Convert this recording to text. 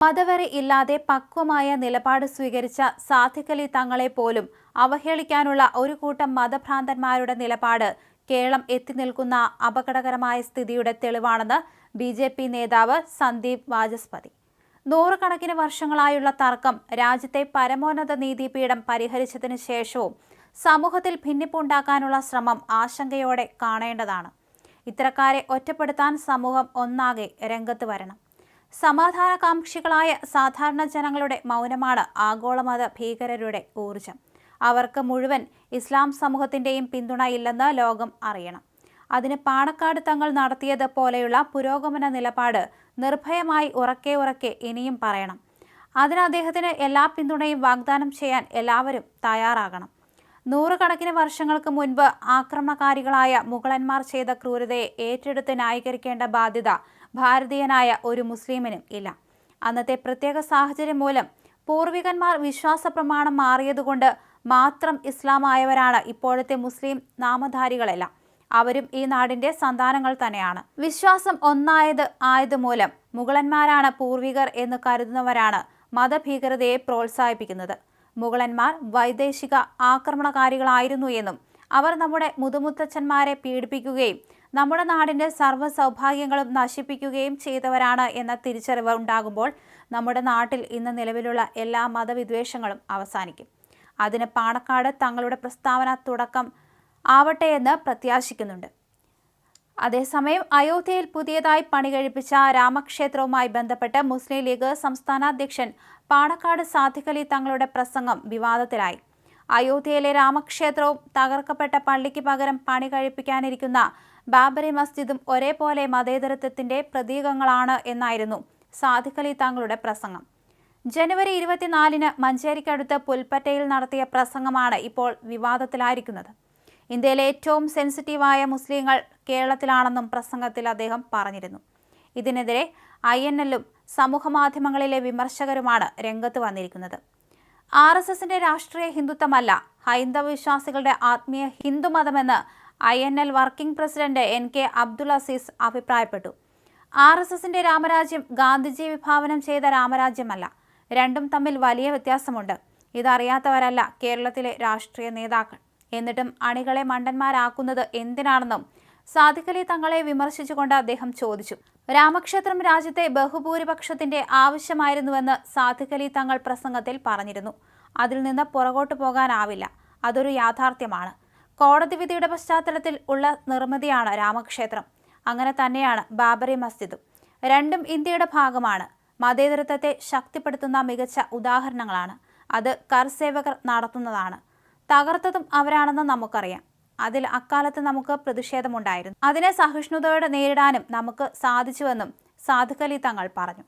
മതവെറി ഇല്ലാതെ പക്വമായ നിലപാട് സ്വീകരിച്ച സാധിക്കലി തങ്ങളെ പോലും അവഹേളിക്കാനുള്ള ഒരു കൂട്ടം മതഭ്രാന്തന്മാരുടെ നിലപാട് കേരളം എത്തി നിൽക്കുന്ന അപകടകരമായ സ്ഥിതിയുടെ തെളിവാണെന്ന് ബി ജെ പി നേതാവ് സന്ദീപ് വാചസ്പതി. നൂറുകണക്കിന് വർഷങ്ങളായുള്ള തർക്കം രാജ്യത്തെ പരമോന്നത നീതിപീഠം പരിഹരിച്ചതിനു ശേഷവും സമൂഹത്തിൽ ഭിന്നിപ്പുണ്ടാക്കാനുള്ള ശ്രമം ആശങ്കയോടെ കാണേണ്ടതാണ്. ഇത്തരക്കാരെ ഒറ്റപ്പെടുത്താൻ സമൂഹം ഒന്നാകെ രംഗത്ത് വരണം. സമാധാനകാംക്ഷികളായ സാധാരണ ജനങ്ങളുടെ മൗനമാണ് ആഗോളമത ഭീകരരുടെ ഊർജം അവർക്ക് മുഴുവൻ ഇസ്ലാം സമൂഹത്തിന്റെയും പിന്തുണ ഇല്ലെന്ന് ലോകം അറിയണം. അതിന് പാണക്കാട് തങ്ങൾ നടത്തിയത് പോലെയുള്ള പുരോഗമന നിലപാട് നിർഭയമായി ഉറക്കെ ഉറക്കെ ഇനിയും പറയണം. അതിന് അദ്ദേഹത്തിന് എല്ലാ പിന്തുണയും വാഗ്ദാനം ചെയ്യാൻ എല്ലാവരും തയ്യാറാകണം. നൂറുകണക്കിന് വർഷങ്ങൾക്ക് മുൻപ് ആക്രമണകാരികളായ മുഗളന്മാർ ചെയ്ത ക്രൂരതയെ ഏറ്റെടുത്ത് ന്യായീകരിക്കേണ്ട ബാധ്യത ഭാരതീയനായ ഒരു മുസ്ലിമിനും ഇല്ല. അന്നത്തെ പ്രത്യേക സാഹചര്യം മൂലം പൂർവികന്മാർ വിശ്വാസ പ്രമാണം മാറിയതുകൊണ്ട് മാത്രം ഇസ്ലാമായവരാണ് ഇപ്പോഴത്തെ മുസ്ലിം നാമധാരികളെല്ലാം. അവരും ഈ നാടിന്റെ സന്താനങ്ങൾ തന്നെയാണ്. വിശ്വാസം ഒന്നായത് ആയതുമൂലം മുഗളന്മാരാണ് പൂർവികർ എന്ന് കരുതുന്നവരാണ് മതഭീകരതയെ പ്രോത്സാഹിപ്പിക്കുന്നത്. മുഗളന്മാർ വൈദേശിക ആക്രമണകാരികളായിരുന്നു എന്നും അവർ നമ്മുടെ മുതുമുത്തച്ഛന്മാരെ പീഡിപ്പിക്കുകയും നമ്മുടെ നാടിന്റെ സർവ സൗഭാഗ്യങ്ങളും നശിപ്പിക്കുകയും ചെയ്തവരാണ് എന്ന തിരിച്ചറിവ് ഉണ്ടാകുമ്പോൾ നമ്മുടെ നാട്ടിൽ ഇന്ന് നിലവിലുള്ള എല്ലാ മതവിദ്വേഷങ്ങളും അവസാനിക്കും. അതിന് പാണക്കാട് തങ്ങളുടെ പ്രസ്താവന തുടക്കം ആവട്ടെ എന്ന് പ്രത്യാശിക്കുന്നുണ്ട്. അതേസമയം അയോധ്യയിൽ പുതിയതായി പണികഴിപ്പിച്ച രാമക്ഷേത്രവുമായി ബന്ധപ്പെട്ട് മുസ്ലിം ലീഗ് സംസ്ഥാന അധ്യക്ഷൻ പാണക്കാട് സാധിക്കലി തങ്ങളുടെ പ്രസംഗം വിവാദത്തിലായി. അയോധ്യയിലെ രാമക്ഷേത്രവും തകർക്കപ്പെട്ട പള്ളിക്ക് പകരം പണി കഴിപ്പിക്കാനിരിക്കുന്ന ബാബറി മസ്ജിദും ഒരേപോലെ മതേതരത്വത്തിന്റെ പ്രതീകങ്ങളാണ് എന്നായിരുന്നു സാദിഖലി തങ്ങളുടെ പ്രസംഗം. ജനുവരി ഇരുപത്തിനാലിന് മഞ്ചേരിക്കടുത്ത് പുൽപ്പറ്റയിൽ നടത്തിയ പ്രസംഗമാണ് ഇപ്പോൾ വിവാദത്തിലായിരിക്കുന്നത്. ഇന്ത്യയിലെ ഏറ്റവും സെൻസിറ്റീവായ മുസ്ലിങ്ങൾ കേരളത്തിലാണെന്നും പ്രസംഗത്തിൽ അദ്ദേഹം പറഞ്ഞിരുന്നു. ഇതിനെതിരെ ഐ എൻ എല്ലും സമൂഹമാധ്യമങ്ങളിലെ വിമർശകരുമാണ് രംഗത്ത് വന്നിരിക്കുന്നത്. ആർ എസ് എസിന്റെ രാഷ്ട്രീയ ഹിന്ദുത്വമല്ല ഹൈന്ദവ വിശ്വാസികളുടെ ആത്മീയ ഹിന്ദുമതമെന്ന് I N L working president N K Abdul Aziz അഭിപ്രായപ്പെട്ടു. ആർ എസ് എസിന്റെ രാമരാജ്യം ഗാന്ധിജി വിഭാവനം ചെയ്ത രാമരാജ്യമല്ല രണ്ടും തമ്മിൽ വലിയ വ്യത്യാസമുണ്ട്. ഇതറിയാത്തവരല്ല കേരളത്തിലെ രാഷ്ട്രീയ നേതാക്കൾ. എന്നിട്ടും അണികളെ മണ്ടന്മാരാക്കുന്നത് എന്തിനാണെന്നും സാധിക്കലി തങ്ങളെ വിമർശിച്ചുകൊണ്ട് അദ്ദേഹം ചോദിച്ചു. രാമക്ഷേത്രം രാജ്യത്തെ ബഹുഭൂരിപക്ഷത്തിന്റെ ആവശ്യമായിരുന്നുവെന്ന് സാധിക്കലി തങ്ങൾ പ്രസംഗത്തിൽ പറഞ്ഞിരുന്നു. അതിൽ നിന്ന് പുറകോട്ട് പോകാനാവില്ല. അതൊരു യാഥാർത്ഥ്യമാണ്. കോടതി വിധിയുടെ പശ്ചാത്തലത്തിൽ ഉള്ള നിർമ്മിതിയാണ് രാമക്ഷേത്രം. അങ്ങനെ തന്നെയാണ് ബാബറി മസ്ജിദും. രണ്ടും ഇന്ത്യയുടെ ഭാഗമാണ്. മതേതരത്വത്തെ ശക്തിപ്പെടുത്തുന്ന മികച്ച ഉദാഹരണങ്ങളാണ്. അത് കർസേവകർ നടത്തുന്നതാണ്. തകർത്തതും അവരാണെന്ന് നമുക്കറിയാം. അതിൽ അക്കാലത്ത് നമുക്ക് പ്രതിഷേധമുണ്ടായിരുന്നു. അതിനെ സഹിഷ്ണുതയോടെ നേരിടാനും നമുക്ക് സാധിച്ചുവെന്നും സാധുക്കലി തങ്ങൾ പറഞ്ഞു.